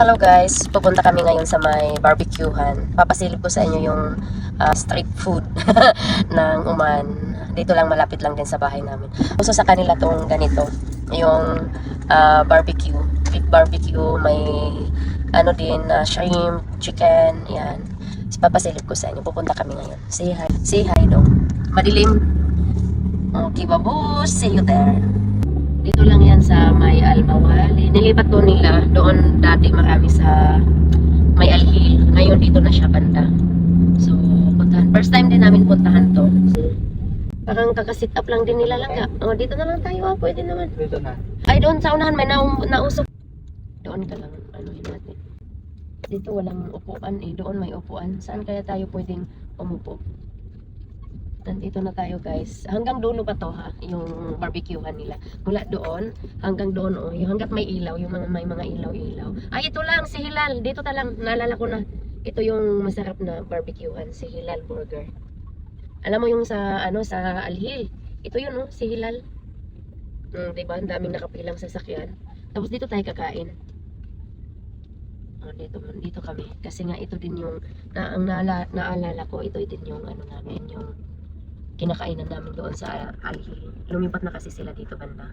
Hello guys, pupunta kami ngayon sa may barbecuehan. Papasilip ko sa inyo yung ah, street food ng Uman. Dito lang malapit lang din sa bahay namin. Uso sa kanila tong ganito, yung ah, barbecue, beef barbecue, may ano din, ah, shrimp, chicken, yan. Papasilip ko sa inyo. Pupunta kami ngayon. Say hi. Say hi dong. Madilim. Okay, babos. See you there. Dito lang yan sa may Almawali. Nilipat to nila. Doon dati marami sa may Alhil. Ngayon dito na siya banda. So, puntahan. First time din namin puntahan to. Parang kakasit up lang din nila lang. Oh, dito na lang tayo. ah. Pwede naman. Dito na. Ay, doon sa unahan may na nausok. Doon ka lang. Ano yun natin. Dito walang upuan eh. Doon may upuan. Saan kaya tayo pwedeng umupo? Nandito na tayo guys. Hanggang dulo pa to ha, yung barbecuehan nila. Mula doon hanggang doon oh, yung hanggat may ilaw, yung mga may mga ilaw-ilaw. Ay ito lang si Hilal. Dito ta lang, naalala ko na. Ito yung masarap na barbecuehan, si Hilal Burger. Alam mo yung sa ano sa Alhil. Ito yun oh, si Hilal. Mm, 'di ba? Ang daming nakapilang sasakyan. Tapos dito tayo kakain. Oh, dito dito kami kasi nga ito din yung na, ang naala, naalala ko ito din yung ano namin yung kinakainan namin doon sa Alhil. Lumipat na kasi sila dito banda.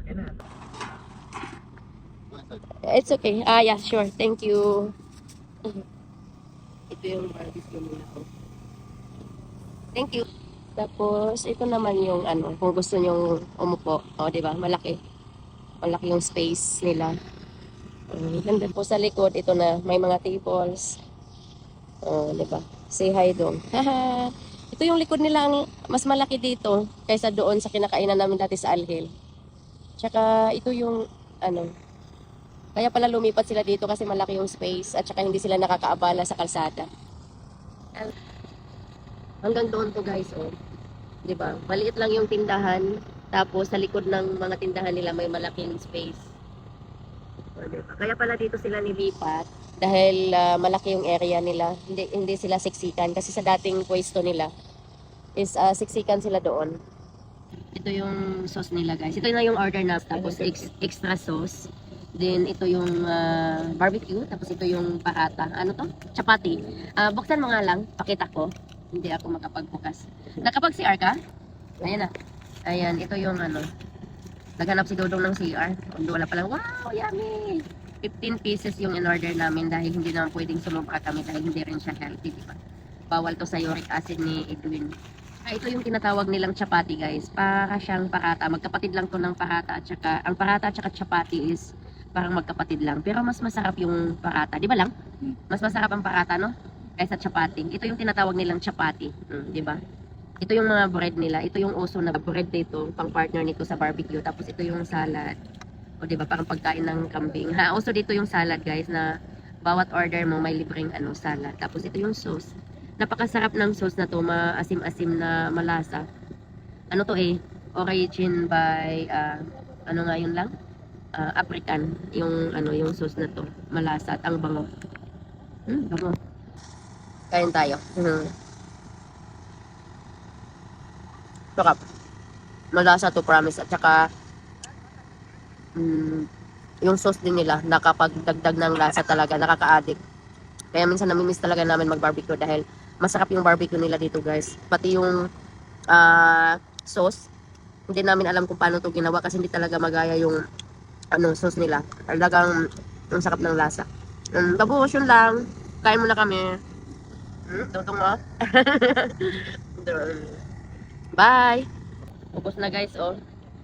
It's okay. Ah, yeah, sure. Thank you. Ito yung barbecue nila ko. Thank you. Tapos, ito naman yung ano, kung gusto nyong umupo. O, di ba? Malaki. Malaki yung space nila. Um, ganda po sa likod. Ito na, may mga tables. O, di ba? Say hi dong. Haha. Ito yung likod nila ang mas malaki dito kaysa doon sa kinakainan namin dati sa Alhil. Tsaka ito yung ano, kaya pala lumipat sila dito kasi malaki yung space at saka hindi sila nakakaabala sa kalsada. Hanggang doon to guys, oh. 'Di ba? Maliit lang yung tindahan, tapos sa likod ng mga tindahan nila may malaking space. Kaya pala dito sila nilipat dahil ah, malaki yung area nila. Hindi hindi sila siksikan kasi sa dating pwesto nila is ah, siksikan sila doon. Ito yung sauce nila guys. Ito na yung order na tapos ex- extra sauce. Then ito yung ah, barbecue, tapos ito yung pahata. Ano to? Chapati. Ah, buksan mo nga lang, pakita ko. Hindi ako makapagbukas. Nakapag-CR ka? Ayan na. Ayan, ito yung ano. Naghanap si Dodong ng CR. Kung wala pa lang, wow, yummy! 15 pieces yung in-order namin dahil hindi naman pwedeng sumubra kami dahil hindi rin siya healthy, di ba? Bawal to sa uric acid ni Edwin. Ah, ito yung tinatawag nilang chapati, guys. Para siyang parata. Magkapatid lang to ng parata at saka, ang parata at saka chapati is parang magkapatid lang. Pero mas masarap yung parata. Di ba lang? Mas masarap ang parata, no? Kaysa chapati. Ito yung tinatawag nilang chapati. Mm, di ba? Ito yung mga bread nila. Ito yung uso na bread dito, pang partner nito sa barbecue. Tapos ito yung salad. O di ba parang pagkain ng kambing. Ha, uso dito yung salad, guys, na bawat order mo may libreng ano salad. Tapos ito yung sauce. Napakasarap ng sauce na to, maasim-asim na malasa. Ano to eh? Origin by ah, ano nga yun lang? Ah, African yung ano yung sauce na to. Malasa at ang bango. Hmm, bango. Kain tayo. Hmm. Sarap. Malasa to promise at saka mm, yung sauce din nila nakapagdagdag ng lasa talaga nakaka-addict. Kaya minsan namimiss talaga namin mag-barbecue dahil masarap yung barbecue nila dito guys. Pati yung ah, sauce hindi namin alam kung paano to ginawa kasi hindi talaga magaya yung ano sauce nila. Talagang ang sarap ng lasa. Um, tapos yun lang. Kain muna kami. Hmm, tutong mo. Bye! Ubus na guys, oh.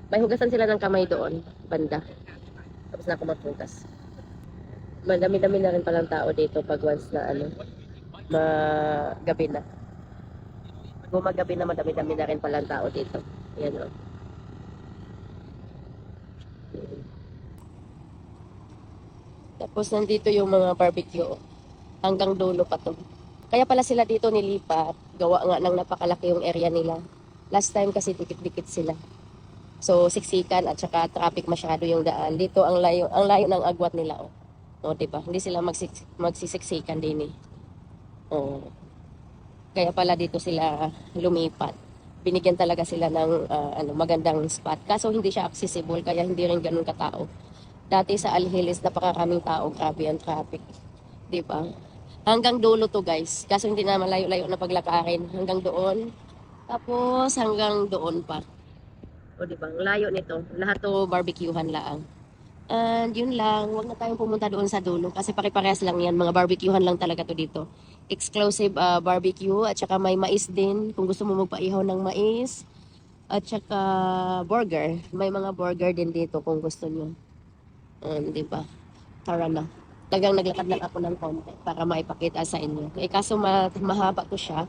May hugasan sila ng kamay doon, banda. Tapos na ako maghugas. Madami-dami na rin palang tao dito pag once na ano, magabi na. Gumagabi na, madami-dami na rin palang tao dito. Ayan, oh. Tapos nandito yung mga barbecue. oh. Hanggang dulo pa to. Kaya pala sila dito nilipat. Gawa nga ng napakalaki yung area nila. Last time kasi dikit-dikit sila. So siksikan at saka traffic masyado yung daan. Dito ang layo ang layo ng agwat nila oh. O, di ba? Hindi sila magsik, magsisiksikan din eh. Oh. Kaya pala dito sila lumipat. Binigyan talaga sila ng ah, ano magandang spot. Kaso hindi siya accessible kaya hindi rin ganun katao. Dati sa Alhilis napakaraming tao, grabe ang traffic. Di ba? Hanggang dulo to guys. Kaso hindi na malayo-layo na paglakarin. Hanggang doon. Tapos hanggang doon pa. O di ba? Layo nito. Lahat to barbecuehan lang. And yun lang, wag na tayong pumunta doon sa dulo kasi pare-parehas lang yan. Mga barbecuehan lang talaga to dito. Exclusive ah, barbecue at saka may mais din kung gusto mo magpaihaw ng mais. At saka burger. May mga burger din dito kung gusto nyo. Um, di ba? Tara na. Tagang naglakad lang ako ng konti para maipakita sa inyo. Eh kaso ma- mahaba to siya.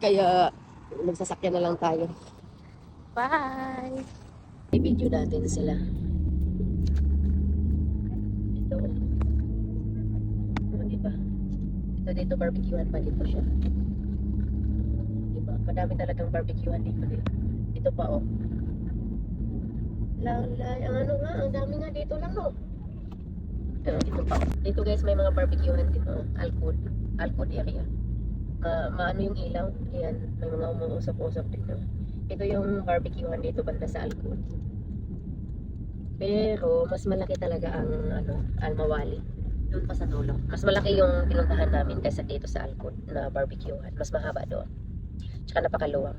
Kaya magsasakyan na lang tayo. Bye! I-video natin sila. Ito. Oh, di ba? Ito dito barbecuehan pa dito siya. Di ba? Madami talagang barbecuehan dito dito. Ito pa oh. Lang, ang ano nga, ang dami nga dito lang no. Pero dito pa. oh. Dito guys may mga barbecuehan dito. oh. Alcod. Alcod area. Ma maano yung ilaw. Ayan. May mga umuusap-usap dito. Ito yung barbecuehan dito banda sa Alcod. Pero mas malaki talaga ang ano, Almawali. Doon pa sa dulo. Mas malaki yung pinuntahan namin kaysa dito sa Alcod na barbecuehan. Mas mahaba doon. Tsaka napakaluwang.